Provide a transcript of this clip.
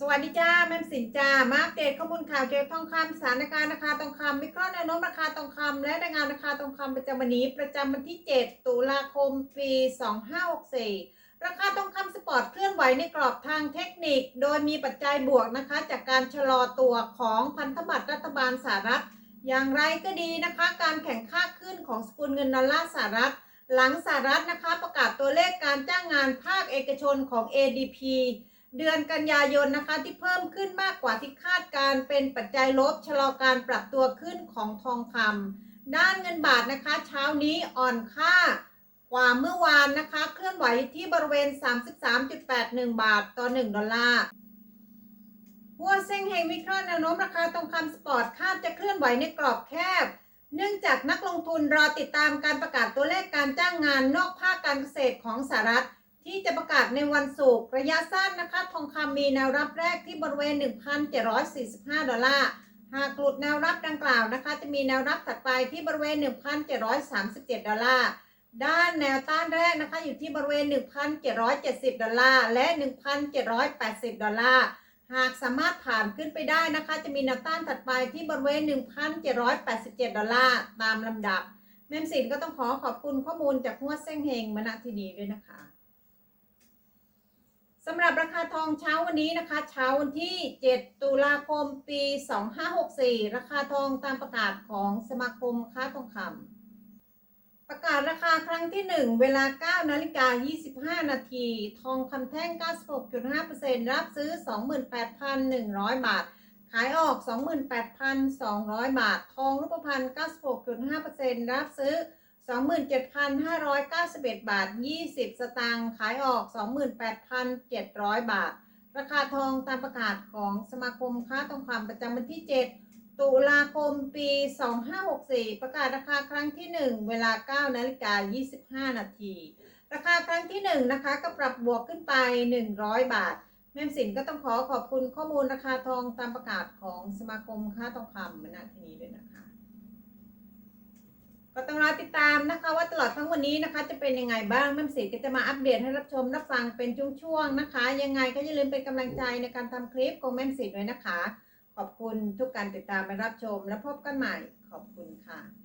สวัสดีจ้าแม่สินจ้ามาอัปเดตข้อมูลข่าวเกี่ยวกับทองคำสถานการณ์ราคาทองคำวิเคราะห์แนวโน้มราคาทองคำและรายงานราคาทองคำประจำวันนี้ ประจำวันที่ 7 ตุลาคมปี2564 ราคาทองคำสปอร์ตเคลื่อนไหวในกรอบทางเทคนิค โดยมีปัจจัยบวกนะคะ จากการชะลอตัวของพันธบัตรรัฐบาลสหรัฐ อย่างไรก็ดีนะคะ การแข่งค่าขึ้นของสกุลเงินดอลลาร์สหรัฐ หลังสหรัฐนะคะ ประกาศตัวเลขการจ้างงานภาคเอกชนของ ADP เดือนกันยายนนะคะที่เพิ่มขึ้นมากกว่าที่คาดการเป็นปัจจัยลบชะลอการปรับตัวขึ้นของทองคำด้านเงินบาทนะคะ เช้านี้อ่อนค่ากว่าเมื่อวานนะคะ เคลื่อนไหวที่บริเวณ 33.81 บาทต่อ 1 ดอลลาร์หัวเซ็งเฮงวิเคราะห์แนวโน้มราคาทองคำสปอร์ตคาดจะเคลื่อนไหวในกรอบแคบ เนื่องจากนักลงทุนรอติดตามการประกาศตัวเลขการจ้างงานนอกภาคการเกษตรของสหรัฐ ที่จะประกาศในวันศุกร์ระยะสั้นนะคะ ทองคำมีแนวรับแรกที่บริเวณ 1,745 ดอลลาร์ หากหลุดแนวรับดังกล่าวนะคะ จะมีแนวรับถัดไปที่บริเวณ 1,737 ดอลลาร์ ด้านแนวต้านแรกนะคะ อยู่ที่บริเวณ 1,770 ดอลลาร์ และ 1,780 ดอลลาร์ หากสามารถผ่านขึ้นไปได้นะคะ จะมีแนวต้านถัดไปที่บริเวณ 1,787 ดอลลาร์ ตามลำดับ แม่มสินก็ต้องขอขอบคุณข้อมูลจากหัวเส้งเฮงมาณที่นี้ด้วยนะคะ สำหรับราคาทองเช้าวันนี้นะคะ เช้าวันที่ 7 ตุลาคมปี 2564 ราคาทองตามประกาศของสมาคมค้าทองคำประกาศราคาครั้งที่ 1 เวลา 9 นาฬิกา 25 นาที ทองคำแท่ง 96.5%รับซื้อ 28,100 บาท ขายออก 28,200 บาท ทองรูปพรรณ96.5%รับซื้อ 27,591 บาท 20 สตางค์ขายออก 28,700 บาท ราคาทองตามประกาศของสมาคมค้าทองคำประจำวันที่ 7 ตุลาคมปี 2564 ประกาศราคาครั้งที่ 1 เวลา 9 นาฬิกา 25 นาที ราคาครั้งที่ 1 นะคะ ก็ปรับบวกขึ้นไป 100 บาท แม่สินก็ต้องขอขอบคุณข้อมูลราคาทองตามประกาศของสมาคมค้าทองคำณที่นี้ด้วยนะคะ ก็ต้องรอติดตามนะคะ ว่าตลอดทั้งวันนี้นะคะ จะเป็นยังไงบ้างแม่สีก็จะมาอัปเดตให้รับชมรับฟังเป็นช่วงๆนะคะ ยังไงก็อย่าลืมเป็นกำลังใจในการทำคลิปของแม่สีด้วยนะคะ ขอบคุณทุกการติดตามและรับชม และพบกันใหม่ขอบคุณค่ะ